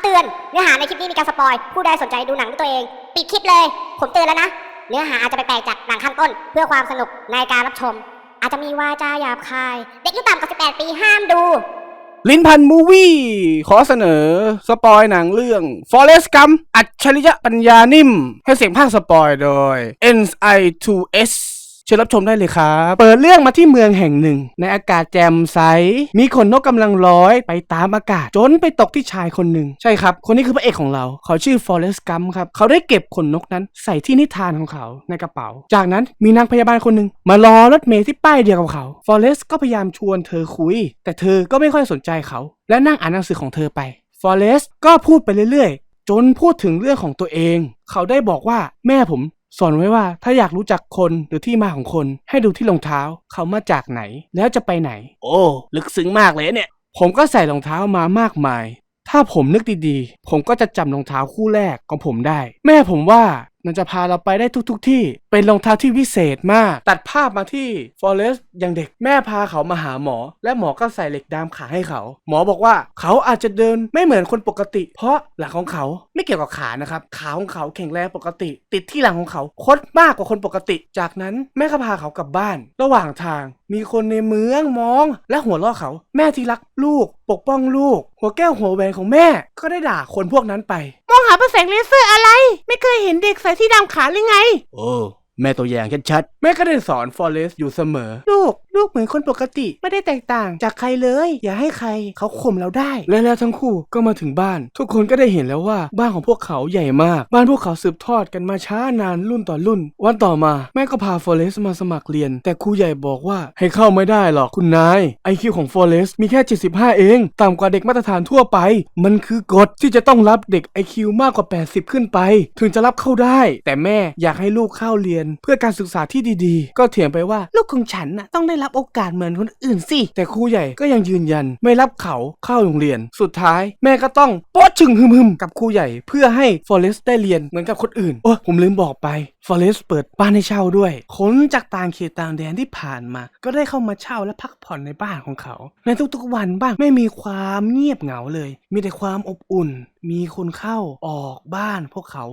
ำเตือน เนื้อหาในคลิปนี้มีการสปอย ผู้ใดสนใจดูหนังด้วยตัวเอง ปิดคลิปเลย ผมเตือนแล้วนะ เนื้อหาอาจจะไปแปลกจากหนังข้างต้น เพื่อความสนุกในการรับชม อาจจะมีวาจาหยาบคาย เด็กอายุต่ำกว่า 18 ปีห้ามดู ลิ้นพันมูวี่ขอเสนอ สปอยหนังเรื่อง Forest Gump อัจฉริยะปัญญานิ่ม ให้เสียงภาคสปอยโดย NI2S เชิญรับชมได้เลยครับ เปิดเรื่องมาที่เมืองแห่งหนึ่ง ในอากาศแจ่มใส มีขนนกกำลังลอยไปตามอากาศ จนไปตกที่ชายคนหนึ่ง ใช่ครับ คนนี้คือพระเอกของเรา เขาชื่อ Forest Gump ครับ เขาได้เก็บขนนกนั้นใส่ที่นิทานของเขาในกระเป๋า จากนั้นมีนางพยาบาลคนหนึ่งมารอรถเมล์ที่ป้ายเดียวกับเขา Forest ก็พยายามชวนเธอคุย แต่เธอก็ไม่ค่อยสนใจเขา และนั่งอ่านหนังสือของเธอไป Forest ก็พูดไปเรื่อยๆ จนพูดถึงเรื่องของตัวเอง เขาได้บอกว่าแม่ผม สอนไว้ว่าถ้าอยากรู้จักคนหรือที่มาของคนให้ดูที่รองเท้าเขามาจากไหน แล้วจะไปไหน โอ้ลึกซึ้งมากเลยเนี่ย ผมก็ใส่รองเท้ามามากมาย ถ้าผมนึกดีๆ ผมก็จะจำรองเท้าคู่แรกของผมได้ แม่ผมว่า มันจะพาเราไปได้ทุกๆทที่ เป็นรองเท้าที่วิเศษมาก ตัดภาพมาที่ฟอเรสต์ยังเด็กแม่พาเขามาหาหมอ และหมอก็ใส่เหล็กดามขาให้เขา หมอบอกว่าเขาอาจจะเดินไม่เหมือนคนปกติ เพราะหลังของเขาไม่เกี่ยวกับขานะครับ ขาของเขาแข็งแรงปกติ ติดที่หลังของเขาคดมากกว่าคนปกติ จากนั้นแม่ก็พาเขากลับบ้าน ระหว่างทางมีคนในเมืองมอง และหัวเราะเขา แม่ที่รักลูก ปกป้องลูก หัวแก้วหัวแหวนของแม่ก็ได้ด่าคนพวกนั้นไป มองหาประแสงเลเซอร์อะไร ไม่เคยเห็นเด็กใส่ที่ดำขาหรือไง โอ้ แม่ตัวอย่างชัดๆ แม่ก็ได้สอนฟอเรสอยู่เสมอ ลูกลูกเหมือนคนปกติไม่ได้แตกต่างจากใครเลย อย่าให้ใครเขาข่มเราได้ และแล้วทั้งคู่ก็มาถึงบ้าน ทุกคนก็ได้เห็นแล้วว่าบ้านของพวกเขาใหญ่มาก บ้านพวกเขาสืบทอดกันมาช้านานรุ่นต่อรุ่น วันต่อมาแม่ก็พาฟอเรสมาสมัครเรียน แต่ครูใหญ่บอกว่าให้เข้าไม่ได้หรอกคุณนาย IQ ของฟอเรสมีแค่ 75 เอง ต่ำกว่าเด็กมาตรฐานทั่วไป มันคือกฎที่จะต้องรับเด็ก IQ มากกว่า 80 ขึ้นไป ถึงจะรับเข้าได้ แต่แม่อยากให้ลูกเข้าเรียน เพื่อการศึกษาที่ดีๆ ก็เถียงไปว่าลูกของฉันน่ะต้องได้รับโอกาสเหมือนคนอื่นสิ แต่ครูใหญ่ก็ยังยืนยัน ไม่รับเขาเข้าโรงเรียน สุดท้ายแม่ก็ต้องโป๊ะชึงหึมๆกับครูใหญ่เพื่อให้ฟอเรสได้เรียนเหมือนกับคนอื่น โอ้ผมลืมบอกไปฟอเรสเปิดบ้านให้เช่าด้วยคนจากต่างเขตต่างแดนที่ผ่านมา ก็ได้เข้ามาเช่าและพักผ่อนในบ้านของเขา ในทุกๆวันบ้างไม่มีความเงียบเหงาเลย มีแต่ความอบอุ่น มีคนเข้าออกบ้านพวกเขา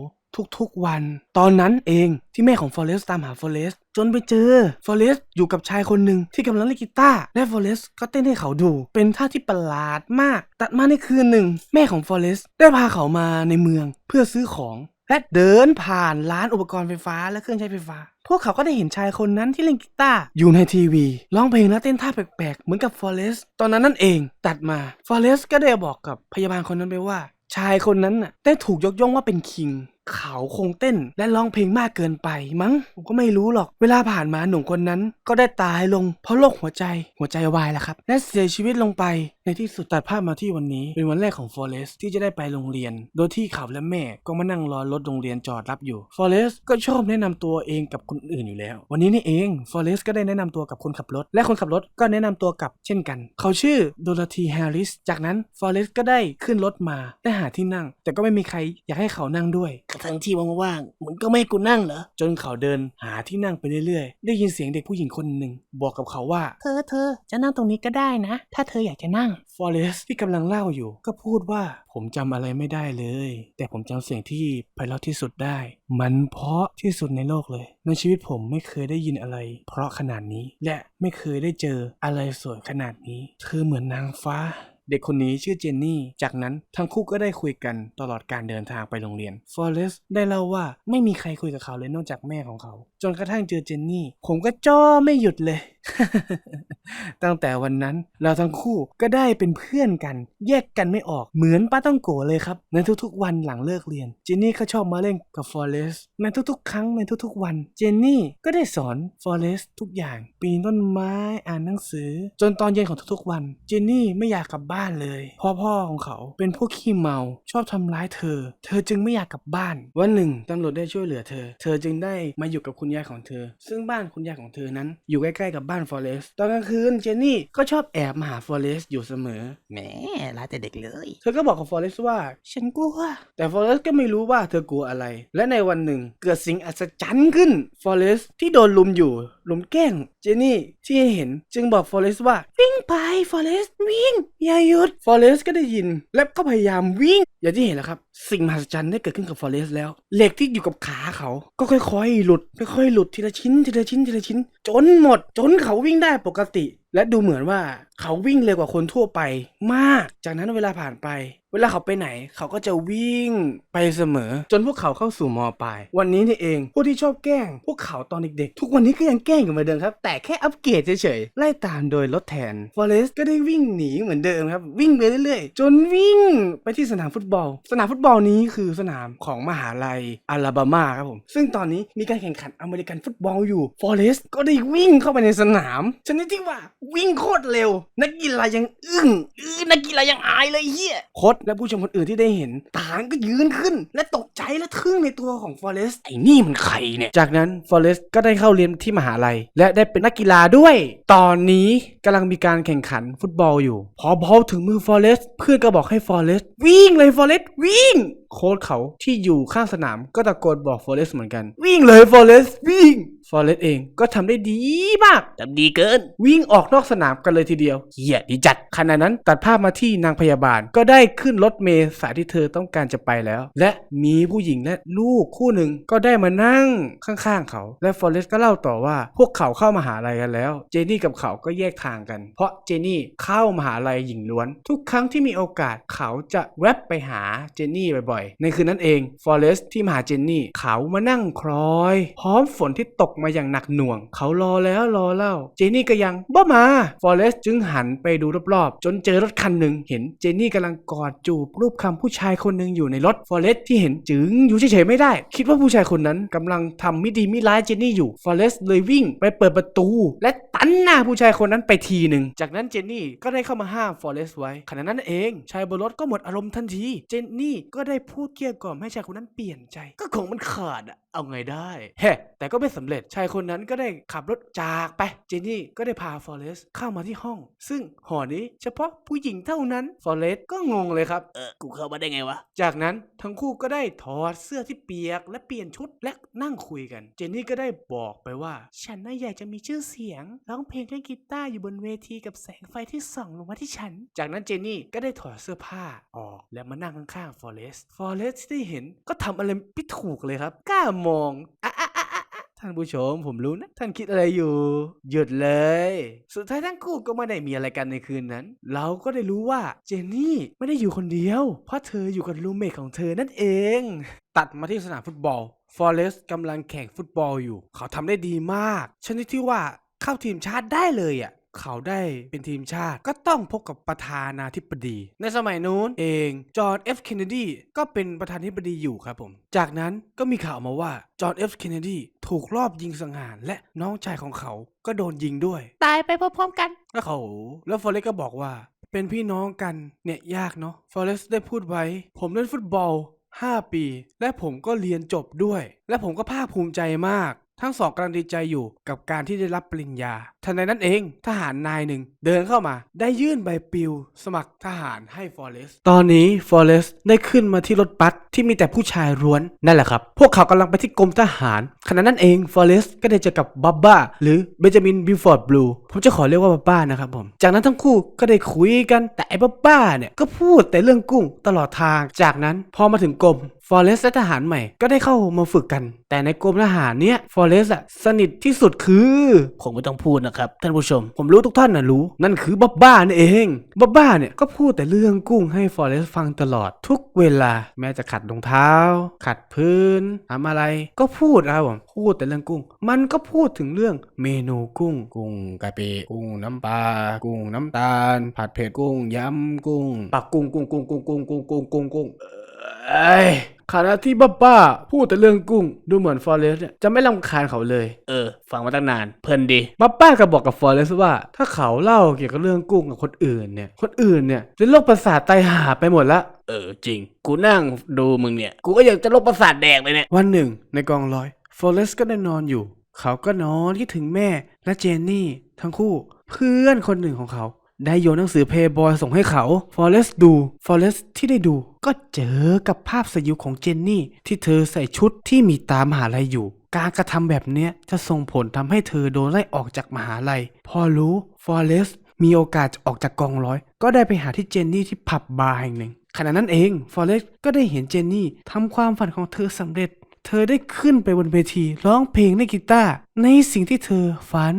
ทุกๆวัน ตอนนั้นเองที่แม่ของฟอเรสตามหาฟอเรส จนไปเจอฟอเรสอยู่กับชายคนหนึ่งที่กำลังเล่นกีตาร์และฟอเรสก็เต้นให้เขาดู เป็นท่าที่ประหลาดมาก ตัดมาในคืนหนึ่ง แม่ของฟอเรสได้พาเขามาในเมืองเพื่อซื้อของและเดินผ่านร้านอุปกรณ์ไฟฟ้าและเครื่องใช้ไฟฟ้า พวกเขาก็ได้เห็นชายคนนั้นที่เล่นกีตาร์อยู่ในทีวีร้องเพลงและเต้นท่าแปลกๆ เหมือนกับฟอเรสตอนนั้นนั่นเองตัดมาฟอเรสก็ได้บอกกับพยาบาลคนนั้นไปว่า ชายคนนั้นน่ะได้ถูกยกย่องว่าเป็นคิง เขาคงเต้นและร้องเพลงมากเกินไปมั้ง ผมก็ไม่รู้หรอก เวลาผ่านมาหนุ่มคนนั้น ก็ได้ตายลงเพราะโรคหัวใจหัวใจวายแล้วครับ และเสียชีวิตลงไป ในที่สุดตัดภาพมาที่วันนี้ เป็นวันแรกของฟอเรสที่จะได้ไปโรงเรียน โดยที่เขาและแม่ก็มานั่งรอรถโรงเรียนจอดรับอยู่ฟอเรสก็ชอบแนะนำตัวเองกับคนอื่นอยู่แล้ว วันนี้นี่เองฟอเรสก็ได้แนะนำตัวกับคนขับรถ และคนขับรถก็แนะนำตัวกับเช่นกัน เขาชื่อโดโรธีแฮร์ริสจากนั้นฟอเรสก็ได้ขึ้นรถมาและหาที่นั่ง แต่ก็ไม่มีใครอยากให้เขานั่งด้วยทั่งที่ว่างๆมึงก็ไม่ให้กูนั่งเหรอ จนเขาเดินหาที่นั่งไปเรื่อยๆ ได้ยินเสียงเด็กผู้หญิงคนหนึ่งบอกกับเขาว่า เธอเธอจะนั่งตรงนี้ก็ได้นะ ถ้าเธออยากจะนั่ง ฟอเรสที่กำลังเล่าอยู่ ก็พูดว่าผมจำอะไรไม่ได้เลย แต่ผมจำเสียงที่ไพเราะที่สุดได้ มันเพราะที่สุดในโลกเลย ในชีวิตผมไม่เคยได้ยินอะไร เพราะขนาดนี้และไม่เคยได้เจออะไรสวยขนาดนี้ เธอเหมือนนางฟ้า เด็กคนนี้ชื่อเจนนี่ จากนั้นทั้งคู่ก็ได้คุยกันตลอดการเดินทางไปโรงเรียนฟอเรสได้เล่าว่าไม่มีใครคุยกับเขาเลยนอกจากแม่ของเขาจนกระทั่งเจอเจนนี่ ผมก็จ้อไม่หยุดเลย ตั้งแต่วันนั้นเราทั้งคู่ก็ได้เป็นเพื่อนกัน แยกกันไม่ออกเหมือนป้าต้องโกเลยครับ ในทุกๆวันหลังเลิกเรียน เจนนี่ก็ชอบมาเล่นกับฟอเรสในทุกๆ ครั้งในทุกๆวัน เจนนี่ก็ได้สอนฟอเรสทุกอย่างปีนต้นไม้อ่านหนังสือ จนตอนเย็นของทุกๆวัน เจนนี่ไม่อยากกลับบ้านเลยเพ่อพ่อของเขาเป็นพวกขี้เมาชอบทำร้ายเธอ เธอจึงไม่อยากกลับบ้าน วันหนึ่งตำรวจได้ช่วยเหลือเธอ เธอจึงได้มาอยู่กับคุณยายของเธอ ซึ่งบ้านคุณยายของเธอนั้น อยู่ใกล้ๆกับบ้านฟอเรสตอนกลางคืนเจนนี่ก็ชอบแอบมาหาฟอเรสอยู่เสมอแหมร้ายแต่เด็กเลย เธอก็บอกกับฟอเรสว่า ฉันกลัว แต่ฟอเรสก็ไม่รู้ว่าเธอกลัวอะไร และในวันหนึ่งเกิดสิ่งอัศจรรย์ขึ้นฟอเรสที่โดนลุมอยู่ลุมแกล้งเจนนี่ที่เห็นจึงบอกฟอเรสว่าวิ่งไปฟอเรสวิ่งอย่าหยุดฟอเรสก็ได้ยินและก็พยายามวิ่งอย่างที่เห็นแล้วครับ สิ่งมหัศจรรย์ได้เกิดขึ้นกับฟอเรสแล้ว เหล็กที่อยู่กับขาเขา ก็ค่อยๆ หลุด ค่อยๆ หลุดทีละชิ้นทีละชิ้นทีละชิ้น จนหมด จนเขาวิ่งได้ปกติและดูเหมือนว่าเขาวิ่งเร็วกว่าคนทั่วไปมาก จากนั้นเวลาผ่านไป เวลาเขาไปไหน เขาก็จะวิ่งไปเสมอ จนพวกเขาเข้าสู่มปลาย วันนี้นี่เองพวกที่ชอบแกล้ง พวกเขาตอนเด็กๆ ทุกวันนี้ก็ยังแกล้งอยู่เหมือนเดิมครับ แต่แค่อัปเกรดเฉยๆ ไล่ตามโดยรถแทนฟอเรสก็ได้วิ่งหนีเหมือนเดิมครับ วิ่งไปเรื่อยๆ จนวิ่งไปที่สนามฟุตบอล สนามฟุตบอลนี้คือสนามของมหาลัยอลาบามาครับผม ซึ่งตอนนี้มีการแข่งขันอเมริกันฟุตบอลอยู่ฟอเรสก็ได้วิ่งเข้าไปในสนามชนิดที่ว่าวิ่งโคตรเร็ว นักกีฬายังอึ้งอื้อนักกีฬายังอายเลยเฮียโค้ชและผู้ชมคนอื่นที่ได้เห็น ต่างก็ยืนขึ้น และตกใจและทึ่งในตัวของฟอเรสไอ้นี่มันใครเนี่ย จากนั้นฟอเรสก็ได้เข้าเรียนที่มหาลัย และได้เป็นนักกีฬาด้วย ตอนนี้กำลังมีการแข่งขันฟุตบอลอยู่ พอบอลถึงมือฟอเรสเพื่อนก็บอกให้ฟอเรสวิ่งเลยฟอเรสวิ่งโค้ชเขาที่อยู่ข้างสนามก็ตะโกนบอกฟอเรสเหมือนกัน วิ่งเลยฟอเรสวิ่ง ฟอเรสเองก็ทำได้ดีมากทำดีเกิน วิ่งออกนอกสนามกันเลยทีเดียวเหี้ยดีจัดขณะนั้นตัดภาพมาที่นางพยาบาลก็ได้ขึ้นรถเมล์สายที่เธอต้องการจะไปแล้ว และมีผู้หญิงและลูกคู่หนึ่งก็ได้มานั่งข้างๆเขา และฟอเรสก็เล่าต่อว่าพวกเขาเข้ามาหาลัยกันแล้ว เจนี่กับเขาก็แยกทางกัน เพราะเจนี่เข้ามหาลัยหญิงล้วน ทุกครั้งที่มีโอกาสเขาจะแวบไปหาเจนนี่บ่อยๆ ในคืนนั้นเองฟอเรสที่มาหาเจนนี่เขามานั่งคลอย พร้อมฝนที่ตกมาอย่างหนักหน่วง เขารอแล้วรอเล่า เจนนี่ก็ยังบ่มา ฟอเรสจึงหันไปดูรอบๆ จนเจอรถคันหนึ่งเห็นเจนนี่กำลังกอดจูบรูปคำผู้ชายคนหนึ่งอยู่ในรถ ฟอเรสที่เห็นจึงอยู่เฉยๆไม่ได้ คิดว่าผู้ชายคนนั้นกำลังทำมิดีมิร้ายเจนนี่อยู่ ฟอเรสเลยวิ่งไปเปิดประตู และตันหน้าผู้ชายคนนั้นไปทีหนึ่ง จากนั้นเจนนี่ก็ได้เข้ามาห้ามฟอเรสไว้ ขณะนั้นเองชายบนรถก็หมดอารมณ์ทันที เจนนี่ก็ได้พูดเกลี้ยกล่อมให้ชายคนนั้นเปลี่ยนใจ ก็ของมันขาดอะเอาไงได้ เฮ้ แต่ก็ไม่สำเร็จชายคนนั้นก็ได้ขับรถจากไป เจนนี่ก็ได้พาฟอเรสเข้ามาที่ห้อง ซึ่งหอนี้เฉพาะผู้หญิงเท่านั้น ฟอเรสก็งงเลยครับ เออ กูเข้ามาได้ไงวะ จากนั้นทั้งคู่ก็ได้ถอดเสื้อที่เปียก และเปลี่ยนชุดและนั่งคุยกัน เจนนี่ก็ได้บอกไปว่า ฉันน่าอยากจะมีชื่อเสียงร้องเพลงเล่นกีตาร์อยู่บนเวทีกับแสงไฟที่ส่องลงมาที่ฉัน จากนั้นเจนนี่ก็ได้ถอดเสื้อผ้าออกและมานั่งข้างๆฟอเรส ฟอเรสที่ได้เห็นก็ทำอะไรไม่ถูกเลยครับ กล้ามองอะอะอะอะอะ ท่านผู้ชมผมรู้นะ ท่านคิดอะไรอยู่ หยุดเลย สุดท้ายทั้งคู่ก็ไม่ได้มีอะไรกันในคืนนั้น เราก็ได้รู้ว่าเจนนี่ไม่ได้อยู่คนเดียว เพราะเธออยู่กับรูเมทของเธอนั่นเอง ตัดมาที่สนามฟุตบอลฟอเรสต์กำลังแข่งฟุตบอลอยู่ เขาทำได้ดีมาก ชนิดที่ว่าเข้าทีมชาติได้เลยอะเขาได้เป็นทีมชาติก็ต้องพบกับประธานาธิบดี ในสมัยนู้นเองจอห์นเอฟเคนเนดีก็เป็นประธานาธิบดีอยู่ครับผม จากนั้นก็มีข่าวมาว่าจอห์นเอฟเคนเนดี ถูกลอบยิงสังหาร และน้องชายของเขาก็โดนยิงด้วย ตายไปพร้อมๆกัน แล้วเขา แล้วฟอเรสก็บอกว่า เป็นพี่น้องกันเนี่ยยากเนาะฟอเรสได้พูดไว้ ผมเล่นฟุตบอล 5 ปี และผมก็เรียนจบด้วย และผมก็ภาคภูมิใจมาก ทั้งสองกำลังดีใจอยู่กับการที่ได้รับปริญญา ทันใดนั้นเองทหารนายหนึ่งเดินเข้ามา ได้ยื่นใบปลิว สมัครทหารให้ฟอเรสตอนนี้ฟอเรสได้ขึ้นมาที่รถบัสที่มีแต่ผู้ชายร้วนนั่นแหละครับ พวกเขากำลังไปที่กรมทหาร ขณะนั้นเองฟอเรสก็ได้เจอกับบับบ้าหรือเบนจามินบิฟอร์ดบลูผมจะขอเรียกว่าบับบ้านะครับผม จากนั้นทั้งคู่ก็ได้คุยกันแต่ไอ้บับบ้าเนี่ยก็พูดแต่เรื่องกุ้งตลอดทาง จากนั้นพอมาถึงกรม ฟอเรสและทหารใหม่ก็ได้เข้ามาฝึกกัน แต่ในกรมทหารเนี่ยฟอเรสอะสนิทที่สุดคือคงไม่ต้องพูดนะครับท่านผู้ชม ผมรู้ทุกท่านนะรู้ นั่นคือบับบ้านั่นเองบับบ้าเนี่ยก็พูดแต่เรื่องกุ้งให้ฟอเรสฟังตลอดทุกเวลา แม้จะขัดรองเท้า ขัดพื้นทำอะไร ก็พูดนะครับผมพูดแต่เรื่องกุ้ง มันก็พูดถึงเรื่องเมนูกุ้ง กุ้งกะปิกุ้งน้ำปลากุ้งน้ำตาล ผัดเผ็ดกุ้งยำกุ้งปักกุ้งกุ้งกุ้งกุ้งกุ้งกุ้งกุ้งกุ้งกุ้ง เอ้ยขณะที่บ้าบ้าๆพูดแต่เรื่องกุ้ง ดูเหมือนฟอเรสเนี่ยจะไม่ลำคาญเขาเลย เออ ฟังมาตั้งนาน เพลินดีบ้าบ้าก็บอกกับฟอเรสว่า ถ้าเขาเล่าเกี่ยวกับเรื่องกุ้งกับคนอื่นเนี่ย คนอื่นเนี่ยจะโรคประสาทไตหาไปหมดละเออจริง กูนั่งดูมึงเนี่ย กูก็อยากจะโรคประสาทแดกเลยเนี่ย วันหนึ่งในกองร้อยฟอเรสก็ได้นอนอยู่ เขาก็นอนคิดถึงแม่และเจนนี่ทั้งคู่ เพื่อนคนหนึ่งของเขา ได้โยนหนังสือเพย์บอยส่งให้เขา ฟอเรสดูฟอเรสที่ได้ดู ก็เจอกับภาพสยิวของเจนนี่ ที่เธอใส่ชุดที่มีตามหาลัยอยู่ การกระทำแบบเนี้ยจะส่งผลทำให้เธอโดนไล่ออกจากมหาลัย พอรู้ฟอเรสมีโอกาสจะออกจากกองร้อย ก็ได้ไปหาที่เจนนี่ที่ผับบาร์แห่งหนึ่งขณะนั้นเองฟอเรสก็ได้เห็นเจนนี่ทำความฝันของเธอสำเร็จ เธอได้ขึ้นไปบนเวทีร้องเพลงในกีตาร์ในสิ่งที่เธอฝัน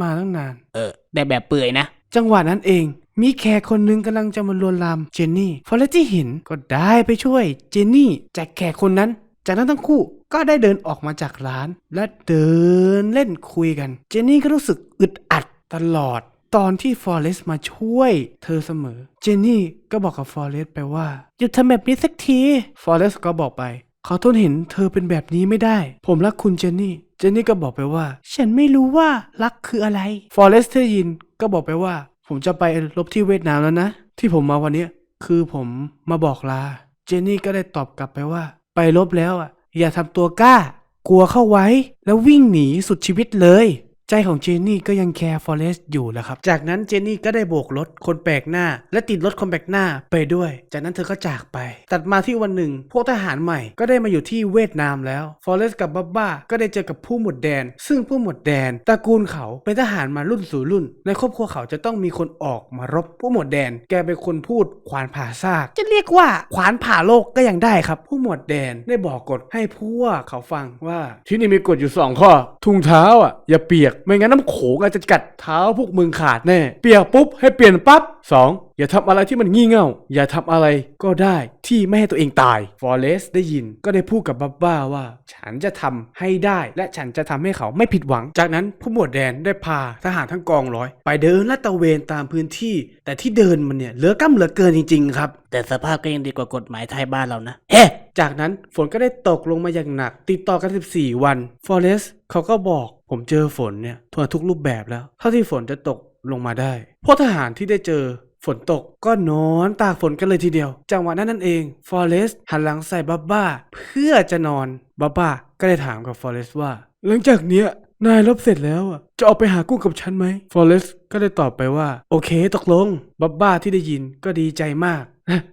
มาตั้งนาน เออได้แบบเปื่อยนะ จังหวะนั้นเอง มีแขกคนหนึ่งกำลังจะมาลวนลามเจนนี่ฟอเรสที่เห็นก็ได้ไปช่วยเจนนี่จากแขกคนนั้น จากนั้นทั้งคู่ก็ได้เดินออกมาจากร้าน และเดินเล่นคุยกัน เจนนี่ก็รู้สึกอึดอัดตลอด ตอนที่ฟอเรสมาช่วยเธอเสมอ เจนนี่ก็บอกกับฟอเรสไปว่าหยุดทำแบบนี้สักที ฟอเรสก็บอกไป เขาทนเห็นเธอเป็นแบบนี้ไม่ได้ ผมรักคุณเจนนี่ เจนนี่ก็บอกไปว่า ฉันไม่รู้ว่ารักคืออะไร ฟอเรสได้ยินก็บอกไปว่า ผมจะไปรบที่เวียดนามแล้วนะ ที่ผมมาวันเนี้ยคือผมมาบอกลา เจนนี่ก็ได้ตอบกลับไปว่า ไปรบแล้วอะ อย่าทำตัวกล้า กลัวเข้าไว้ แล้ววิ่งหนีสุดชีวิตเลย ใจของเจนนี่ก็ยังแคร์ฟอเรสต์อยู่แหละครับ จากนั้นเจนนี่ก็ได้โบกรถคนแปลกหน้า และติดรถคนแปลกหน้าไปด้วย จากนั้นเธอก็จากไป ตัดมาที่วันหนึ่ง พวกทหารใหม่ก็ได้มาอยู่ที่เวียดนามแล้วฟอเรสต์กับบับบ้าก็ได้เจอกับผู้หมวดแดน ซึ่งผู้หมวดแดนตระกูลเขาเป็นทหารมารุ่นสู่รุ่น ในครอบครัวเขาจะต้องมีคนออกมารบผู้หมวดแดน แกเป็นคนพูดขวานผ่าซากจะเรียกว่าขวานผ่าโลกก็ยังได้ครับ ผู้หมวดแดนได้บอกกฎให้พวกเขาฟังว่าที่นี่มีกฎอยู่สองข้อถุงเท้าอะอย่าเปียกไม่งั้นน้ำโขงอาจจะกัดเท้าพวกมึงขาดแน่ เปียกปุ๊บให้เปลี่ยนปั๊บสองอย่าทำอะไรที่มันงี่เง่า อย่าทำอะไรก็ได้ที่ไม่ให้ตัวเองตาย ฟอเรสได้ยินก็ได้พูดกับบับบ้าว่า ฉันจะทำให้ได้และฉันจะทำให้เขาไม่ผิดหวัง จากนั้นผู้หมวดแดนได้พาทหารทั้งกองร้อย ไปเดินลาดตระเวนตามพื้นที่ แต่ที่เดินมันเนี่ยเหลือกำเหลือเกินจริงๆครับ แต่สภาพก็ยังดีกว่ากฎหมายไทยบ้านเรานะ เฮ้ จากนั้นฝนก็ได้ตกลงมาอย่างหนัก ติดต่อกัน 14 วันฟอเรสเขาก็บอกผมเจอฝนเนี่ยทั่วทุกรูปแบบแล้ว เท่าที่ฝนจะตกลงมาได้พวกทหารที่ได้เจอฝนตกก็นอนตากฝนกันเลยทีเดียว จังหวะนั้นนั่นเองฟอเรสหันหลังใส่บับบ้า เพื่อจะนอนบับบ้าก็ได้ถามกับฟอเรสว่า หลังจากเนี้ยนายรบเสร็จแล้วอะจะออกไปหากุ้งกับฉันไหมฟอเรสก็ได้ตอบไปว่า โอเคตกลงบับบ้าที่ได้ยินก็ดีใจมาก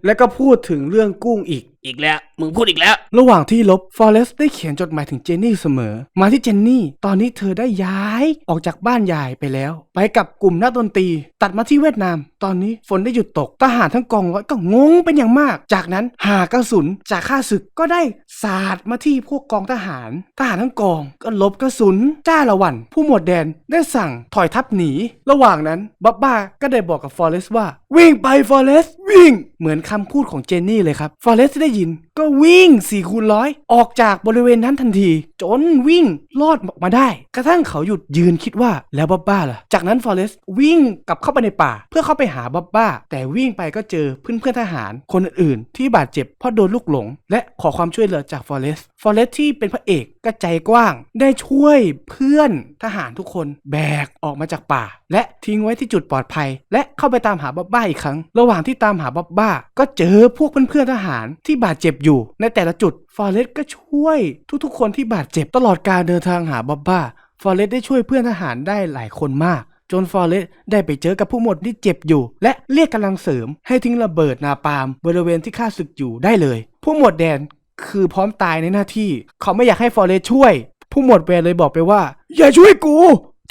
และก็พูดถึงเรื่องกุ้งอีก อีกแล้ว มึงพูดอีกแล้ว ระหว่างที่ลบฟอเรสได้เขียนจดหมายถึงเจนนี่เสมอ มาที่เจนนี่ ตอนนี้เธอได้ย้ายออกจากบ้านยายไปแล้ว ไปกับกลุ่มนักดนตรี ตัดมาที่เวียดนาม ตอนนี้ฝนได้หยุดตก ทหารทั้งกองร้อยก็งงเป็นอย่างมาก จากนั้นหากระสุนจากข้าศึกก็ได้สาดมาที่พวกกองทหาร ทหารทั้งกองก็ลบกระสุน จ้าละวัน ผู้หมวดแดนได้สั่งถอยทัพหนี ระหว่างนั้นบับบ้าก็ได้บอกกับฟอเรสว่า วิ่งไปฟอเรสวิ่ง เหมือนคำพูดของเจนนี่เลยครับฟอเรสได้ยิน ก็วิ่ง4คูณร้อยออกจากบริเวณนั้นทันที จนวิ่งรอดออกมาได้ กระทั่งเขาหยุดยืนคิดว่าแล้วบับบ้าล่ะ จากนั้นฟอเรสต์วิ่งกลับเข้าไปในป่า เพื่อเข้าไปหาบับบ้า แต่วิ่งไปก็เจอเพื่อนเพื่อนๆทหารคนอื่นๆที่บาดเจ็บเพราะโดนลูกหลง และขอความช่วยเหลือจากฟอเรสต์ฟอเรสต์ที่เป็นพระเอกก็ใจกว้าง ได้ช่วยเพื่อนทหารทุกคนแบกออกมาจากป่า และทิ้งไว้ที่จุดปลอดภัย และเข้าไปตามหาบับบ้าอีกครั้ง ระหว่างที่ตามหาบับบ้า ก็เจอพวกเพื่อนๆทหารที่บบาดเจ็บอยู่ในแต่ละจุดฟอเรสก็ช่วย ทุกๆ คนที่บาดเจ็บตลอดการเดินทางหาบับบ้าฟอเรสได้ช่วยเพื่อนทหารได้หลายคนมาก จนฟอเรสได้ไปเจอกับผู้หมวดที่เจ็บอยู่ และเรียกกำลังเสริมให้ทิ้งระเบิดนาปาล์มบริเวณที่ข้าศึกอยู่ได้เลย ผู้หมวดแดนคือพร้อมตายในหน้าที่ เขาไม่อยากให้ฟอเรสช่วย ผู้หมวดแวนเลยบอกไปว่า อย่าช่วยกู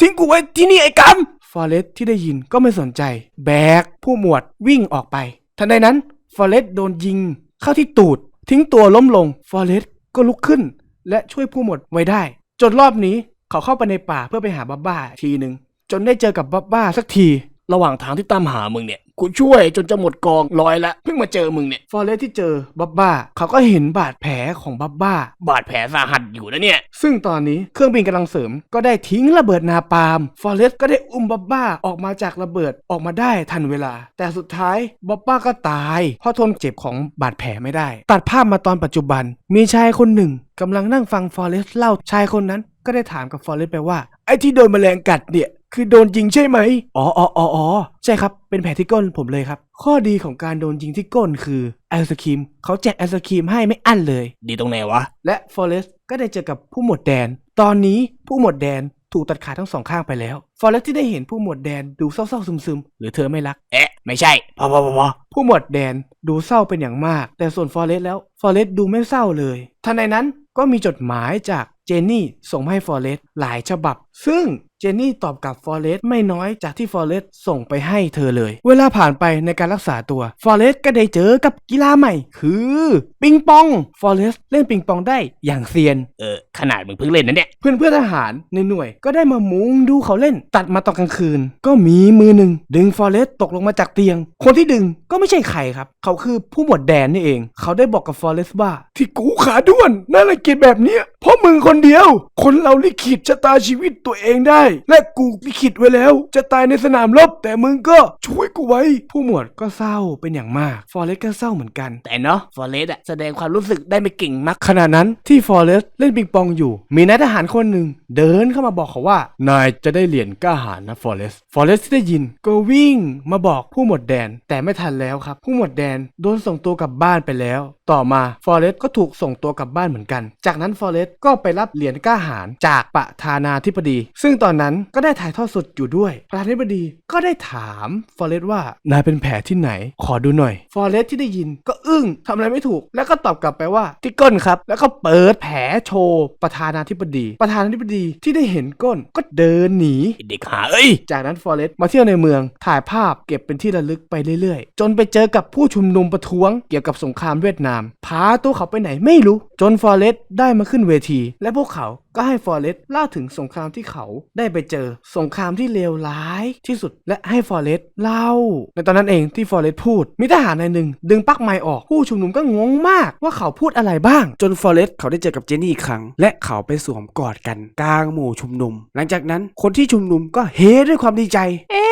ทิ้งกูไว้ที่นี่ไอ้กำฟอเรสที่ได้ยินก็ไม่สนใจ แบกผู้หมวดวิ่งออกไป ทันใดนั้นฟอเรสโดนยิง เข้าที่ตูด ทิ้งตัวล้มลง ฟอเรสก็ลุกขึ้น และช่วยผู้หมดไว้ได้ จนรอบนี้เขาเข้าไปในป่าเพื่อไปหาบับบ้าทีหนึ่งจนได้เจอกับบับบ้าสักที ระหว่างทางที่ตามหามึงเนี่ย กูช่วยจนจะหมดกองร้อยละเพิ่งมาเจอมึงเนี่ย ฟอเรสที่เจอบับบ้า เขาก็เห็นบาดแผลของบับบ้า บาดแผลสาหัสอยู่นะเนี่ย ซึ่งตอนนี้เครื่องบินกำลังเสริมก็ได้ทิ้งระเบิดนาปาล์มฟอเรสก็ได้อุ้มบับบ้าออกมาจากระเบิดออกมาได้ทันเวลา แต่สุดท้ายบับบ้าก็ตาย เพราะทนเจ็บของบาดแผลไม่ได้ ตัดภาพมาตอนปัจจุบัน มีชายคนหนึ่งกำลังนั่งฟังฟอเรสเล่าชายคนนั้น ก็ได้ถามกับฟอเรสไปว่า ไอ้ที่โดนแมลงกัดเนี่ย คือโดนยิงใช่ไหมอ๋ออ๋ออ๋ออ๋อใช่ครับ เป็นแผลที่ก้นผมเลยครับ ข้อดีของการโดนยิงที่ก้นคือไอศครีมเขาแจกไอศครีมให้ไม่อั้นเลย ดีตรงไหนวะ และฟอเรสก็ได้เจอกับผู้หมวดแดน ตอนนี้ผู้หมวดแดนถูกตัดขาทั้งสองข้างไปแล้ว ฟอเรสที่ได้เห็นผู้หมวดแดนดูเศร้าๆซึมๆ หรือเธอไม่รัก เอ๊ะ ไม่ใช่พอพอพอพอผู้หมวดแดนดูเศร้าเป็นอย่างมาก แต่ส่วนฟอเรสแล้ว ฟอเรสดูไม่เศร้าเลยทันใดนั้นก็มีจดหมายจาก เจนนี่ส่งมาให้ฟอเรสหลายฉบับ ซึ่ง เจนนี่ตอบกลับฟอเรสต์ไม่น้อยจากที่ฟอเรสต์ส่งไปให้เธอเลย เวลาผ่านไปในการรักษาตัวฟอเรสต์ก็ได้เจอกับกีฬาใหม่ คือ ปิงปองฟอเรสต์เล่นปิงปองได้อย่างเซียน เออ ขนาดมึงเพิ่งเล่นนะเนี่ย เพื่อนเพื่อนๆทหารในหน่วยก็ได้มามุงดูเขาเล่น ตัดมาตอนกลางคืน ก็มีมือหนึ่งดึงฟอเรสต์ตกลงมาจากเตียง คนที่ดึงก็ไม่ใช่ใครครับ เขาคือผู้หมวดแดนนี่เอง เขาได้บอกกับฟอเรสต์ว่า ที่กูขาด้วนน่ารังเกียจแบบเนี้ยเพราะมึงคนเดียว คนเราลิขิตชะตาชีวิตตัวเองได้และกูลิขิตไว้แล้ว จะตายในสนามรบแต่มึงก็ช่วยกูไว้ ผู้หมวดก็เศร้าเป็นอย่างมากฟอเรสต์ก็เศร้าเหมือนกัน แต่เนาะฟอเรสอะแสดงความรู้สึกได้ไม่เก่งมากขณะนั้นที่ฟอเรสต์เล่นปิงปองอยู่ มีนายทหารคนหนึ่งเดินเข้ามาบอกเขาว่า นายจะได้เหรียญกล้าหาญนะฟอเรสต์ฟอเรสต์ที่ได้ยินก็วิ่งมาบอกผู้หมวดแดนแต่ไม่ทันแล้วครับ ผู้หมวดแดนโดนส่งตัวกลับบ้านไปแล้ว ต่อมาฟอเรสต์ก็ถูกส่งตัวกลับบ้านเหมือนกัน จากนั้นฟอเรสต์ก็ไปรับเหรียญกล้าหาญจากประธานาธิบดี ซึ่งตอนนั้นก็ได้ถ่ายทอดสดอยู่ด้วย ประธานาธิบดีก็ได้ถามฟอเรสต์ว่านายเป็นแผลที่ไหน ขอดูหน่อย ฟอเรสต์ที่ได้ยินก็อึ้งทำอะไรไม่ถูก แล้วก็ตอบกลับไปว่าที่ก้นครับ แล้วก็เปิดแผลโชว์ประธานาธิบดี ประธานาธิบดีที่ได้เห็นก้นก็เดินหนีไอ้เด็กหาเอ้ย จากนั้นฟอเรสต์มาเที่ยวในเมืองถ่ายภาพเก็บเป็นที่ระลึกไปเรื่อยๆ จนไปเจอกับผู้ชุมนุมประท้วงเกี่ยวกับสงครามเวียดนามพาตัวเขาไปไหนไม่รู้ จนฟอเรสต์ได้มาขึ้นเวที และพวกเขาก็ให้ฟอเรสต์เล่าถึงสงครามที่เขาได้ไปเจอ สงครามที่เลวร้ายที่สุดและให้ฟอเรสต์เล่า ในตอนนั้นเองที่ฟอเรสต์พูด มีทหารนายหนึ่ง ดึงปลั๊กไมค์ออกผู้ชุมนุมก็งงมากว่าเขาพูดอะไรบ้าง จนฟอเรสต์เขาได้เจอกับเจนนี่อีกครั้ง และเขาไปสวมกอดกันกลางหมู่ชุมนุม หลังจากนั้นคนที่ชุมนุมก็เฮด้วยความดีใจ เอ๊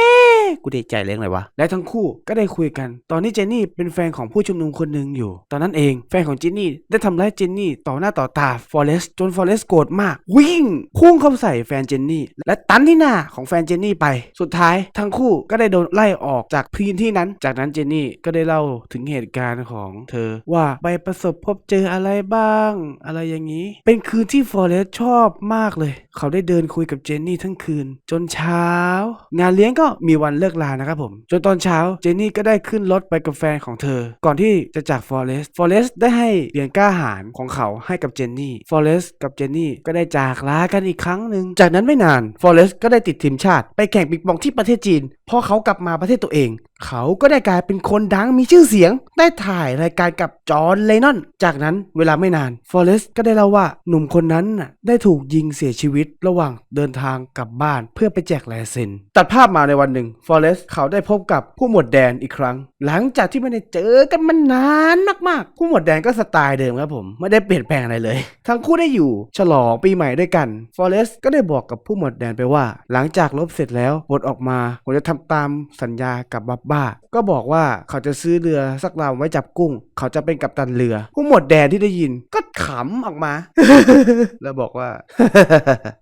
ะกูดีใจเรื่องอะไรวะ และทั้งคู่ก็ได้คุยกัน ตอนนี้เจนนี่เป็นแฟนของผู้ชุมนุมคนหนึ่งอยู่ ตอนนั้นเองแฟนของเจนนี่ได้ทำร้ายเจนนี่ต่อหน้าต่อตาฟอเรสต์จนฟอเรสต์โกรธมาก วิ่งพุ่งเข้าใส่แฟนเจนนี่และตันที่หน้าของแฟนเจนนี่ไป สุดท้ายทั้งคู่ก็ได้โดนไล่ออกจากพื้นที่นั้น จากนั้นเจนนี่ก็ได้เล่าถึงเหตุการณ์ของเธอว่าไปประสบพบเจออะไรบ้าง อะไรอย่างนี้ เป็นคืนที่ฟอเรสต์ชอบมากเลย เขาได้เดินคุยกับเจนนี่ทั้งคืน จนเช้า งานเลี้ยงก็มีวันเลิกลานะครับผม จนตอนเช้าเจนนี่ก็ได้ขึ้นรถไปกับแฟนของเธอ ก่อนที่จะจากฟอเรสต์ฟอเรสต์ได้ให้เหรียญกล้าหาญของเขาให้กับเจนนี่ฟอเรสต์กับเจนนี่ก็ได้จากลากันอีกครั้งหนึ่งจากนั้นไม่นานฟอเรสต์ก็ได้ติดทีมชาติไปแข่งปิงปองที่ประเทศจีนพอเขากลับมาประเทศตัวเอง เขาก็ได้กลายเป็นคนดังมีชื่อเสียง ได้ถ่ายรายการกับจอห์นเลนอน จากนั้นเวลาไม่นานฟอเรสต์ก็ได้เล่าว่าหนุ่มคนนั้นน่ะได้ถูกยิงเสียชีวิตระหว่างเดินทางกลับบ้านเพื่อไปแจกลายเซ็น ตัดภาพมาในวันหนึ่งฟอเรสต์เขาได้พบกับผู้หมวดแดนอีกครั้ง หลังจากที่ไม่ได้เจอกันมานานมากๆ ผู้หมวดแดนก็สไตล์เดิมครับผมไม่ได้เปลี่ยนแปลงอะไรเลย ทั้งคู่ได้อยู่ฉลองปีใหม่ด้วยกันฟอเรสต์ก็ได้บอกกับผู้หมวดแดนไปว่า หลังจากลบเสร็จแล้วบทออกมาผมจะทำตามสัญญากับบับบ้า ก็บอกว่าเขาจะซื้อเรือสักลำไว้จับกุ้ง เขาจะเป็นกัปตันเรือผู้หมวดแดนที่ได้ยิน ก็ขำออกมา แล้วบอกว่า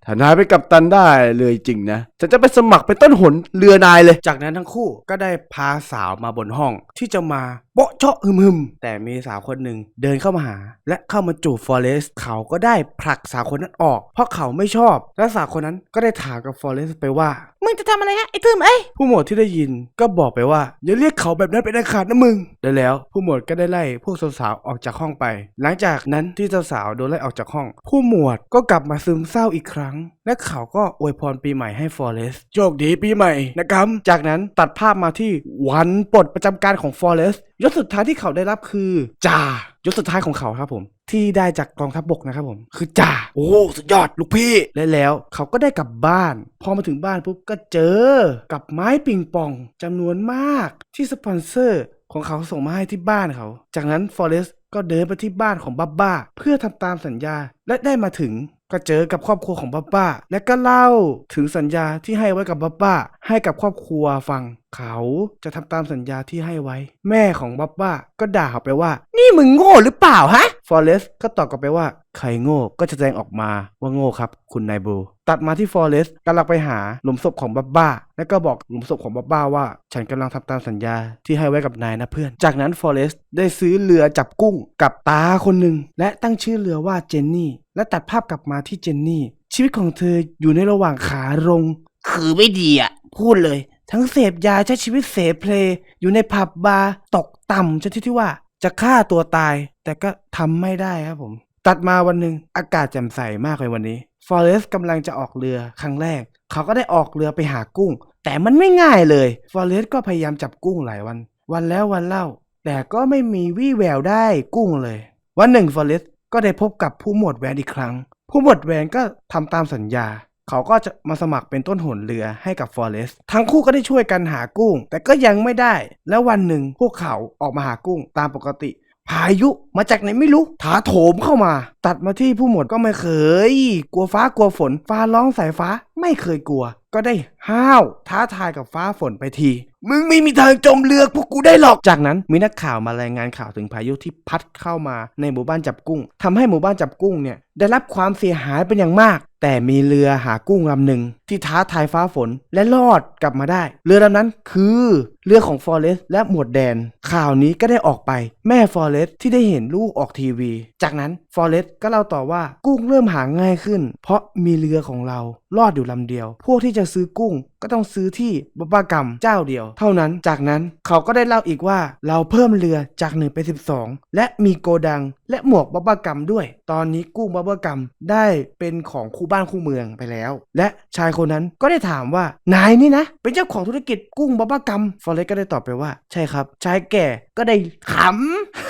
ถ้านายเป็นกัปตันได้เลยจริงนะฉันจะไปสมัครเป็นต้นหนเรือนายเลย จากนั้นทั้งคู่ก็ได้พาสาวมาบนห้องที่จะมาโปะเชาะหึมหึมแต่มีสาวคนหนึ่งเดินเข้ามาหา และเข้ามาจูบฟอเรสเขาก็ได้ผลักสาวคนนั้นออก เพราะเขาไม่ชอบ และสาวคนนั้นก็ได้ถามกับฟอเรสไปว่ามึงจะทำอะไรฮะไอ้ตื้มเอ้ยผู้หมวดที่ได้ยินก็บอกไปว่าอย่าเรียกเขาแบบนั้นเป็นอันขาดนะมึงได้แล้ว ผู้หมวดก็ได้ไล่พวกสาวๆออกจากห้องไป หลังจากนั้นที่สาวๆโดนไล่ออกจากห้อง ผู้หมวดก็กลับมาซึมเศร้าอีกครั้ง และเขาก็อวยพรปีใหม่ให้ฟอเรสต์โชคดีปีใหม่นะครับจากนั้นตัดภาพมาที่วันปลดประจำการของฟอเรสต์ยศสุดท้ายที่เขาได้รับคือจ่ายศสุดท้ายของเขาครับผม ที่ได้จากกองทัพบกนะครับผมคือจ่าโอ้สุดยอดลูกพี่และแล้วเขาก็ได้กลับบ้าน พอมาถึงบ้านปุ๊บก็เจอกับไม้ปิงปองจำนวนมากที่สปอนเซอร์ของเขาส่งมาให้ที่บ้านเขา จากนั้นฟอเรสต์ก็เดินไปที่บ้านของบับบ้า เพื่อทำตามสัญญาและได้มาถึงก็เจอกับครอบครัวของบับบ้า และก็เล่าถึงสัญญาที่ให้ไว้กับบับบ้า ให้กับครอบครัวฟัง เขาจะทำตามสัญญาที่ให้ไว้ แม่ของบับบ้าก็ด่าเขาไปว่า นี่มึงโง่หรือเปล่าฮะฟ อเรสก็ตอบกลับไปว่า ใครโง่ก็จะแสดงออกมาว่าโง่ครับ คุณนายบูตัดมาที่ฟอเรสกำลังไปหาหลุมศพของบับบ้า แล้วก็บอกหลุมศพของบับบ้าว่า ฉันกำลังทำตามสัญญาที่ให้ไว้กับนายนะเพื่อน จากนั้นฟอเรสได้ซื้อเรือจับกุ้งกับตาคนหนึ่งและตั้งชื่อเรือว่าเจนนี่ และตัดภาพกลับมาที่เจนนี่ ชีวิตของเธออยู่ในระหว่างขาลงคือไม่ดีอะพูดเลย ทั้งเสพยาใช้ชีวิตเสเพลอยู่ในผับบาร์ตกต่ำจนที่ที่ว่า จะฆ่าตัวตาย แต่ก็ทำไม่ได้ครับผม ตัดมาวันหนึ่งอากาศแจ่มใสมากเลยวันนี้ฟอเรสต์กำลังจะออกเรือครั้งแรก เขาก็ได้ออกเรือไปหากุ้ง แต่มันไม่ง่ายเลยฟอเรสต์ก็พยายามจับกุ้งหลายวัน วันแล้ววันเล่า แต่ก็ไม่มีวี่แววได้กุ้งเลย วันหนึ่งฟอเรสต์ก็ได้พบกับผู้หมวดแวนอีกครั้ง ผู้หมวดแวนก็ทำตามสัญญา เขาก็จะมาสมัครเป็นต้นหนเรือให้กับฟอเรสทั้งคู่ก็ได้ช่วยกันหากุ้ง แต่ก็ยังไม่ได้ แล้ววันหนึ่งพวกเขาออกมาหากุ้งตามปกติ พายุมาจากไหนไม่รู้ถาโถมเข้ามา ตัดมาที่ผู้หมวดก็ไม่เคย กลัวฟ้ากลัวฝน ฟ้าร้องสายฟ้าไม่เคยกลัว ก็ได้ห้าวท้าทายกับฟ้าฝนไปที มึงไม่มีทางจมเรือพวกกูได้หรอก จากนั้นมีนักข่าวมารายงานข่าวถึงพายุที่พัดเข้ามาในหมู่บ้านจับกุ้งทำให้หมู่บ้านจับกุ้งเนี่ยได้รับความเสียหายเป็นอย่างมาก แต่มีเรือหากุ้งลำหนึ่งที่ท้าทายฟ้าฝนและรอดกลับมาได้ เรือลำนั้นคือเรือของฟอเรสและหมวดแดน ข่าวนี้ก็ได้ออกไป แม่ฟอเรสที่ได้เห็นลูกออกทีวี จากนั้น ฟอเรสก็เล่าต่อว่ากุ้งเริ่มหาง่ายขึ้น เพราะมีเรือของเรารอดอยู่ลำเดียว พวกที่จะซื้อกุ้งก็ต้องซื้อที่บบ้ากรรมเจ้าเดียว เท่านั้นจากนั้นเขาก็ได้เล่าอีกว่าเราเพิ่มเรือจาก1ไป12 และมีโกดังและหมวกบับเบิลกัมด้วย ตอนนี้กุ้งบับเบิลกัมได้เป็นของคู่บ้านคู่เมืองไปแล้ว และชายคนนั้นก็ได้ถามว่านายนี่นะ เป็นเจ้าของธุรกิจกุ้งบับเบิลกัมฟอเรสก็ได้ตอบไปว่า ใช่ครับชายแก่ก็ได้ขำ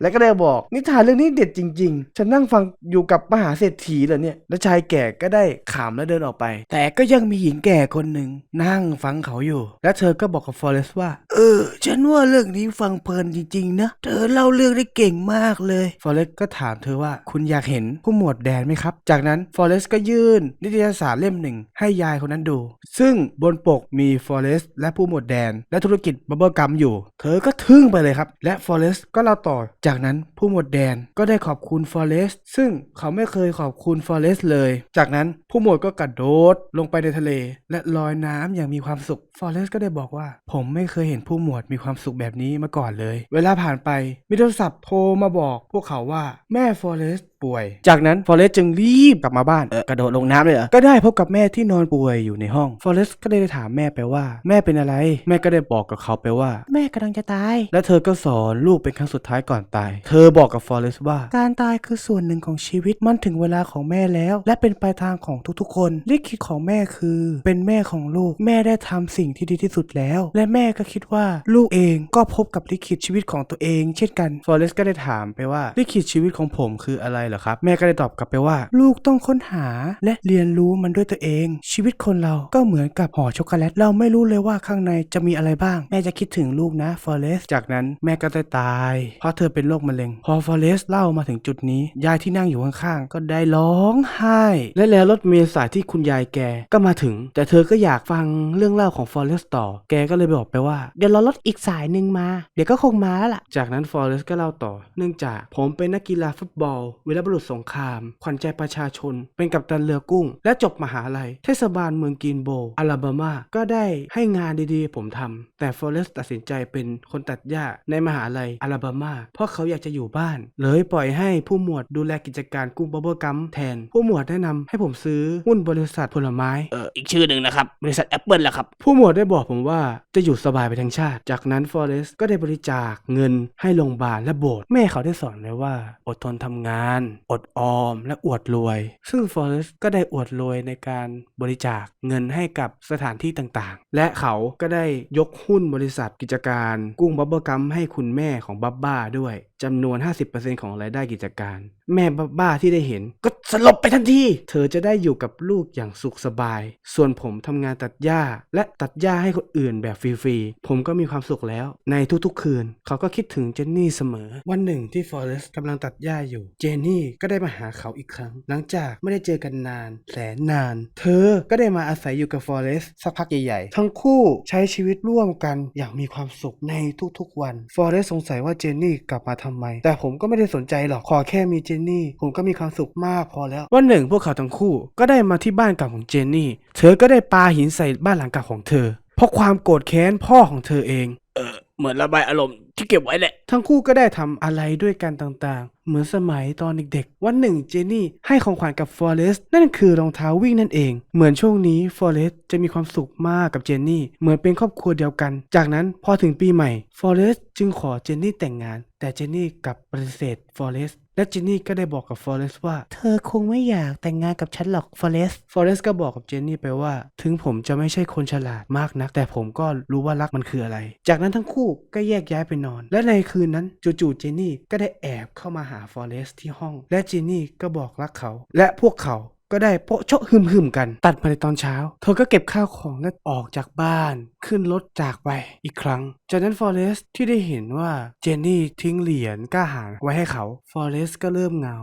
และก็ได้บอกนิทานเรื่องนี้เด็ดจริง ๆ ฉันนั่งฟังอยู่กับมหาเศรษฐีเหรอเนี่ย และชายแก่ก็ได้ขำและเดินออกไป แต่ก็ยังมีหญิงแก่คนหนึ่งนั่งฟังเขาอยู่ และเธอก็บอกกับฟอเรสว่า เออ ฉันว่าเรื่องนี้ฟังเพลินจริง ๆ นะ เธอเล่าเรื่องได้เก่งมากเลยฟอเรสก็ถามเธอว่าคุณอยากเห็นผู้หมวดแดนไหมครับ จากนั้นฟอเรสก็ยื่นนิตยสารเล่มหนึ่งให้ยายคนนั้นดู ซึ่งบนปกมีฟอเรสและผู้หมวดแดน และธุรกิจบับเบิลกัมอยู่ เธอก็ทึ่งไปเลยครับ และฟอเรสก็เล่าต่อ จากนั้นผู้หมวดแดนก็ได้ขอบคุณฟอเรสซึ่งเขาไม่เคยขอบคุณฟอเรสเลย จากนั้นผู้หมวดก็กระโดดลงไปในทะเล และลอยน้ำอย่างมีความสุขฟอเรสก็ได้บอกว่า ผมไม่เคยเห็นผู้หมวดมีความสุขแบบนี้มาก่อนเลย เวลาผ่านไปมีโทรศัพท์โทรมาบอก พวกเขาว่าแม่ฟอเรส ป่วย จากนั้นฟอเรสจึงรีบกลับมาบ้านเออกระโดดลงน้ำเลยเหรอก็ได้พบกับแม่ที่นอนป่วยอยู่ในห้องฟอเรสก็ได้ถามแม่ไปว่า แม่เป็นอะไร แม่ก็ได้บอกกับเขาไปว่า แม่กำลังจะตาย และเธอก็สอนลูกเป็นครั้งสุดท้ายก่อนตาย เธอบอกกับฟอเรสว่า การตายคือส่วนหนึ่งของชีวิตมันถึงเวลาของแม่แล้ว และเป็นปลายทางของทุกๆ คนลิขิตของแม่คือ เป็นแม่ของลูก แม่ได้ทำสิ่งที่ดีที่สุดแล้ว และแม่ก็คิดว่าลูกเองก็พบกับลิขิตชีวิตของตัวเอง เช่นกันฟอเรสก็ได้ถามไปว่าลิขิตชีวิตของผมคืออะไรเหรอครับ แม่ก็ได้ตอบกลับไปว่า ลูกต้องค้นหาและเรียนรู้มันด้วยตัวเอง ชีวิตคนเราก็เหมือนกับห่อช็อกโกแลต เราไม่รู้เลยว่าข้างในจะมีอะไรบ้าง แม่จะคิดถึงลูกนะฟอเรสจากนั้นแม่ก็ได้ตาย เพราะเธอเป็นโรคมะเร็ง พอฟอเรสเล่ามาถึงจุดนี้ ยายที่นั่งอยู่ข้างๆ ก็ได้ร้องไห้ และแล้วรถเมล์สายที่คุณยายแกก็มาถึง แต่เธอก็อยากฟังเรื่องเล่าของฟอเรสต่อ แกก็เลยบอกไปว่า เดี๋ยวเราลดอีกสายหนึ่งมา เดี๋ยวก็คงมาแล้วล่ะ จากนั้นฟอเรสก็เล่าต่อ เนื่องจากผมเป็นนักกีฬาฟุตบอลวีรบุรุษสงคราม ขวัญใจประชาชน เป็นกัปตันเรือกุ้ง และจบมหาลัย เทศบาลเมืองกรีนโบว์อลาบามา ก็ได้ให้งานดีๆ ผมทำแต่ฟอเรสตัดสินใจเป็นคนตัดหญ้าในมหาลัยอลาบามา เพราะเขาอยากจะอยู่บ้าน เลยปล่อยให้ผู้หมวดดูแลกิจการกุ้งบับเบิลกัมแทน ผู้หมวดแนะนำให้ผมซื้อหุ้นบริษัทผลไม้ เอออีกชื่อหนึ่งนะครับบริษัทแอปเปิลละครับ ผู้หมวดได้บอกผมว่าจะอยู่สบายไปทั้งชาติ จากนั้นฟอเรสก็ได้บริจาคเงินให้โรงพยาบาลและโบสถ์แม่เขาได้สอนไว้ว่าอดทนทำงานอดออม และอวดรวย ซึ่งฟอเรสก็ได้อวดรวยในการบริจาคเงินให้กับสถานที่ต่างๆ และเขาก็ได้ยกหุ้นบริษัทกิจการ กุ้งบับเบิลกัมให้คุณแม่ของบับบ้าด้วยจำนวน 50%ของรายได้กิจการแม่บ้าๆที่ได้เห็น ก็สลบไปทันที เธอจะได้อยู่กับลูกอย่างสุขสบาย ส่วนผมทำงานตัดหญ้า และตัดหญ้าให้คนอื่นแบบฟรีๆ ผมก็มีความสุขแล้ว ในทุกๆคืน เขาก็คิดถึงเจนนี่เสมอ วันหนึ่งที่ฟอเรสต์กำลังตัดหญ้าอยู่ เจนนี่ก็ได้มาหาเขาอีกครั้ง หลังจากไม่ได้เจอกันนาน แสนนาน เธอก็ได้มาอาศัยอยู่กับฟอเรสต์สักพักใหญ่ๆ ทั้งคู่ใช้ชีวิตร่วมกันอย่างมีความสุขในทุกๆวัน ฟอเรสต์สงสัยว่าเจนนี่กลับมาทำไม แต่ผมก็ไม่ได้สนใจหรอก ขอแค่มีเจนนี่ ผมก็มีความสุขมากพอแล้ว วันหนึ่งพวกเขาทั้งคู่ก็ได้มาที่บ้านเก่าของเจนนี่ เธอก็ได้ปาหินใส่บ้านหลังเก่าของเธอ เพราะความโกรธแค้นพ่อของเธอเอง เออเหมือนระบายอารมณ์ ที่เก็บไว้แหละ ทั้งคู่ก็ได้ทำอะไรด้วยกันต่างๆ เหมือนสมัยตอนเด็กๆ วันหนึ่งเจนนี่ให้ของขวัญกับฟอเรสต์นั่นคือรองเท้าวิ่งนั่นเอง เหมือนช่วงนี้ฟอเรสต์จะมีความสุขมากกับเจนนี่ เหมือนเป็นครอบครัวเดียวกัน จากนั้นพอถึงปีใหม่ฟอเรสต์จึงขอเจนนี่แต่งงาน แต่เจนนี่กลับปฏิเสธฟอเรสต์และเจนนี่ก็ได้บอกกับฟอเรสต์ว่า เธอคงไม่อยากแต่งงานกับฉันหรอกฟอเรสต์ฟอเรสต์ก็บอกกับเจนนี่ไปว่า ถึงผมจะไม่ใช่คนฉลาดมากนัก แต่ผมก็รู้ว่ารักมันคืออะไร จากนั้นทั้งคู่ก็แยกย้ายไปนอน และในคืนนั้นจู่ๆเจนนี่ก็ได้แอบเข้ามาหาฟอเรสต์ที่ห้อง และเจนนี่ก็บอกรักเขา และพวกเขา ก็ได้โปะโชะหึมหึมกัน ตัดมาในตอนเช้า เธอก็เก็บข้าวของและออกจากบ้าน ขึ้นรถจากไปอีกครั้ง จากนั้นฟอเรสต์ที่ได้เห็นว่าเจนนี่ทิ้งเหรียญกล้าหาญไว้ให้เขาฟอเรสต์ก็เริ่มเหงา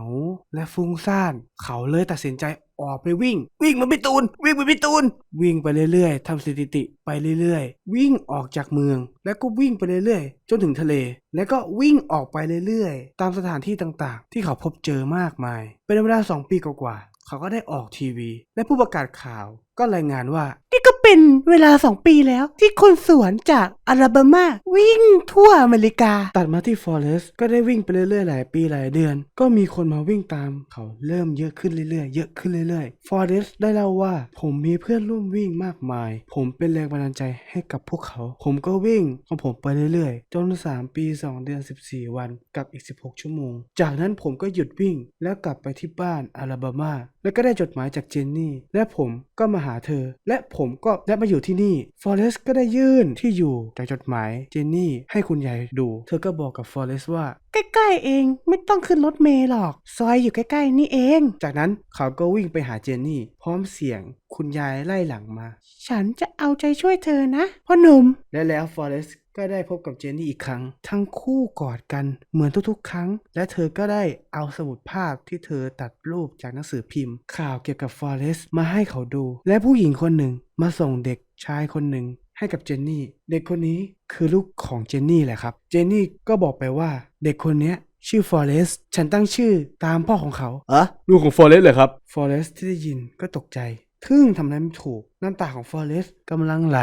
และฟุ้งซ่าน เขาเลยตัดสินใจออกไปวิ่ง วิ่งมันพี่ตูน วิ่งมันพี่ตูน วิ่งไปเรื่อยๆทำสถิติไปเรื่อยๆ วิ่งออกจากเมือง แล้วก็วิ่งไปเรื่อยๆ จนถึงทะเล แล้วก็วิ่งออกไปเรื่อยๆ ตามสถานที่ต่างๆ ที่เขาพบเจอมากมาย เป็นเวลาสองปีกว่า เขาก็ได้ออกทีวี และผู้ประกาศข่าวก็รายงานว่า นี่ก็เป็นเวลาสองปีแล้ว ที่คนสวนจากอลาบามา วิ่งทั่วอเมริกา ตัดมาที่ฟอเรสต์ก็ได้วิ่งไปเรื่อยๆ หลายปีหลายเดือน ก็มีคนมาวิ่งตามเขาเริ่มเยอะขึ้นเรื่อยๆ เยอะขึ้นเรื่อยๆ ฟอเรสต์ได้เล่าว่า ผมมีเพื่อนร่วมวิ่งมากมาย ผมเป็นแรงบันดาลใจให้กับพวกเขา ผมก็วิ่งของผมไปเรื่อยๆ จน 3 ปี 2 เดือน 14 วันกับอีก 16 ชั่วโมง จากนั้นผมก็หยุดวิ่งแล้วกลับไปที่บ้านอลาบามา แล้วก็ได้จดหมายจากเจนนี่ และผมก็มาหาเธอ และผมก็ได้มาอยู่ที่นี่ ฟอเรสต์ก็ได้ยื่นที่อยู่จากจดหมายเจนนี่ให้คุณยายดู เธอก็บอกกับฟอเรสต์ว่า ใกล้ๆเองไม่ต้องขึ้นรถเมล์หรอก ซอยอยู่ใกล้ๆนี่เอง จากนั้นเขาก็วิ่งไปหาเจนนี่ พร้อมเสียง คุณยายไล่หลังมา ฉันจะเอาใจช่วยเธอนะพ่อหนุ่มและแล้วฟอเรส ก็ได้พบกับเจนนี่อีกครั้ง ทั้งคู่กอดกันเหมือนทุกๆ ครั้ง และเธอก็ได้เอาสมุดภาพที่เธอตัดรูปจากหนังสือพิมพ์ ข่าวเกี่ยวกับฟอเรสต์มาให้เขาดู และผู้หญิงคนหนึ่งมาส่งเด็กชายคนหนึ่งให้กับเจนนี่ เด็กคนนี้คือลูกของเจนนี่แหละครับ เจนนี่ก็บอกไปว่า เด็กคนเนี้ยชื่อฟอเรสต์ฉันตั้งชื่อตามพ่อของเขาเอะลูกของฟอเรสต์เหรอครับ ฟอเรสต์ที่ได้ยินก็ตกใจ ทึ่งทำอะไรไม่ถูก น้ำตาของฟอเรสต์กำลังไหล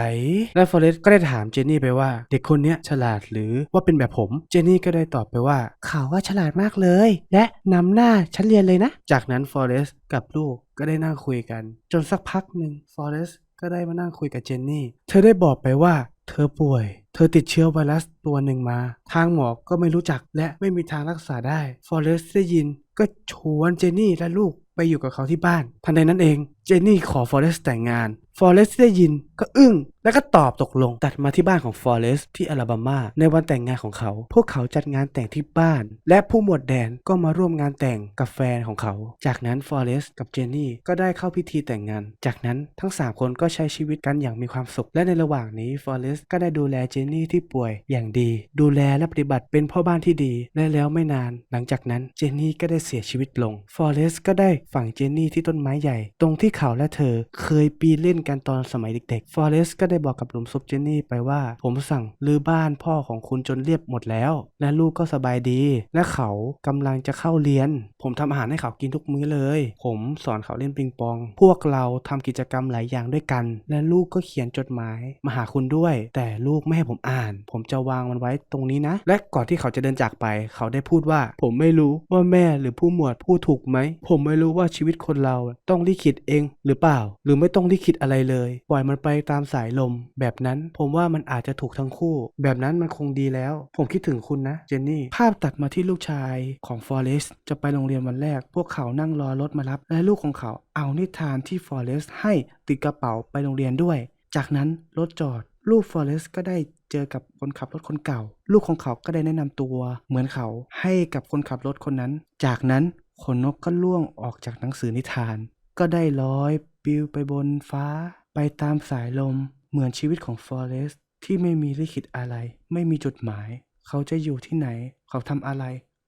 และฟอเรสต์ก็ได้ถามเจนนี่ไปว่า เด็กคนนี้ฉลาดหรือว่าเป็นแบบผม เจนนี่ก็ได้ตอบไปว่า เขาว่าฉลาดมากเลย และนำหน้าฉันเรียนเลยนะ จากนั้นฟอเรสต์กับลูกก็ได้นั่งคุยกัน จนสักพักหนึ่งฟอเรสต์ก็ได้มานั่งคุยกับเจนนี่ เธอได้บอกไปว่าเธอป่วย เธอติดเชื้อไวรัสตัวหนึ่งมา ทางหมอก็ไม่รู้จักและไม่มีทางรักษาได้ ฟอเรสต์ได้ยิน ก็ชวนเจนนี่และลูกไปอยู่กับเขาที่บ้าน ทันใดนั้นเอง เจนนี่ขอฟอเรสต์แต่งงาน ฟอเรสต์ได้ยินก็อึ้ง แล้วก็ตอบตกลง ตัดมาที่บ้านของฟอเรสที่อลาบามา ในวันแต่งงานของเขา พวกเขาจัดงานแต่งที่บ้าน และผู้หมวดแดนก็มาร่วมงานแต่งกับแฟนของเขา จากนั้นฟอเรสกับเจนนี่ก็ได้เข้าพิธีแต่งงาน จากนั้นทั้ง 3 คนก็ใช้ชีวิตกันอย่างมีความสุข และในระหว่างนี้ฟอเรสก็ได้ดูแลเจนนี่ที่ป่วยอย่างดี ดูแลและปฏิบัติเป็นพ่อบ้านที่ดีและแล้วไม่นาน หลังจากนั้นเจนนี่ก็ได้เสียชีวิตลงฟอเรสก็ได้ฝังเจนนี่ที่ต้นไม้ใหญ่ ตรงที่เขาและเธอเคยปีนเล่นกันตอนสมัยเด็กๆ ฟอเรสต์ก็ได้บอกกับหลุมศพเจนนี่ไปว่า ผมสั่งรื้อบ้านพ่อของคุณจนเรียบหมดแล้ว และลูกก็สบายดี และเขากำลังจะเข้าเรียน ผมทำอาหารให้เขากินทุกมื้อเลย ผมสอนเขาเล่นปิงปอง พวกเราทำกิจกรรมหลายอย่างด้วยกัน และลูกก็เขียนจดหมายมาหาคุณด้วย แต่ลูกไม่ให้ผมอ่าน ผมจะวางมันไว้ตรงนี้นะ และก่อนที่เขาจะเดินจากไป เขาได้พูดว่า ผมไม่รู้ว่าแม่หรือผู้หมวดพูดถูกไหม ผมไม่รู้ว่าชีวิตคนเราต้องลิขิตเอง หรือเปล่า หรือไม่ต้องลิขิตอะไรเลย ปล่อยมันไปตามสายลม แบบนั้นผมว่ามันอาจจะถูกทั้งคู่ แบบนั้นมันคงดีแล้ว ผมคิดถึงคุณนะ เจนนี่ ภาพตัดมาที่ลูกชายของฟอเรสต์จะไปโรงเรียนวันแรก พวกเขานั่งรอรถมารับ และลูกของเขาเอานิทานที่ฟอเรสต์ให้ติดกระเป๋าไปโรงเรียนด้วย จากนั้นรถจอด ลูกฟอเรสต์ก็ได้เจอกับคนขับรถคนเก่า ลูกของเขาก็ได้แนะนำตัว เหมือนเขาให้กับคนขับรถคนนั้น จากนั้นขนนกก็ล่วงออกจากหนังสือนิทาน ก็ได้ลอยปลิวไปบนฟ้า ไปตามสายลม เหมือนชีวิตของฟอเรสต์ที่ไม่มีลิขิตอะไร ไม่มีจุดหมาย เขาจะอยู่ที่ไหน เขาทำอะไร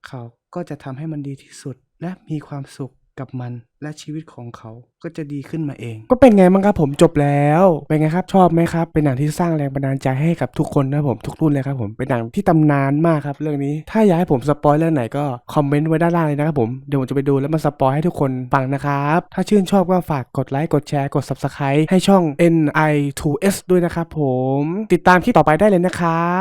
เขาก็จะทำให้มันดีที่สุด และมีความสุข กับมันและชีวิตของเขาก็จะดีขึ้นมาเอง ก็เป็นไงบ้างครับผมจบแล้ว เป็นไงครับชอบไหมครับ เป็นหนังที่สร้างแรงบันดาลใจให้กับทุกคนนะผมทุกรุ่นเลยครับผมเป็นหนังที่ตำนานมากครับเรื่องนี้ถ้าอยากให้ผมสปอยเรื่องไหนก็คอมเมนต์ไว้ด้านล่างเลยนะครับผมเดี๋ยวผมจะไปดูแล้วมาสปอยให้ทุกคนฟังนะครับถ้าชื่นชอบก็ฝากกดไลค์กดแชร์กด subscribe ให้ช่อง NI2S ด้วยนะครับผมติดตามคลิปต่อไปได้เลยนะครับ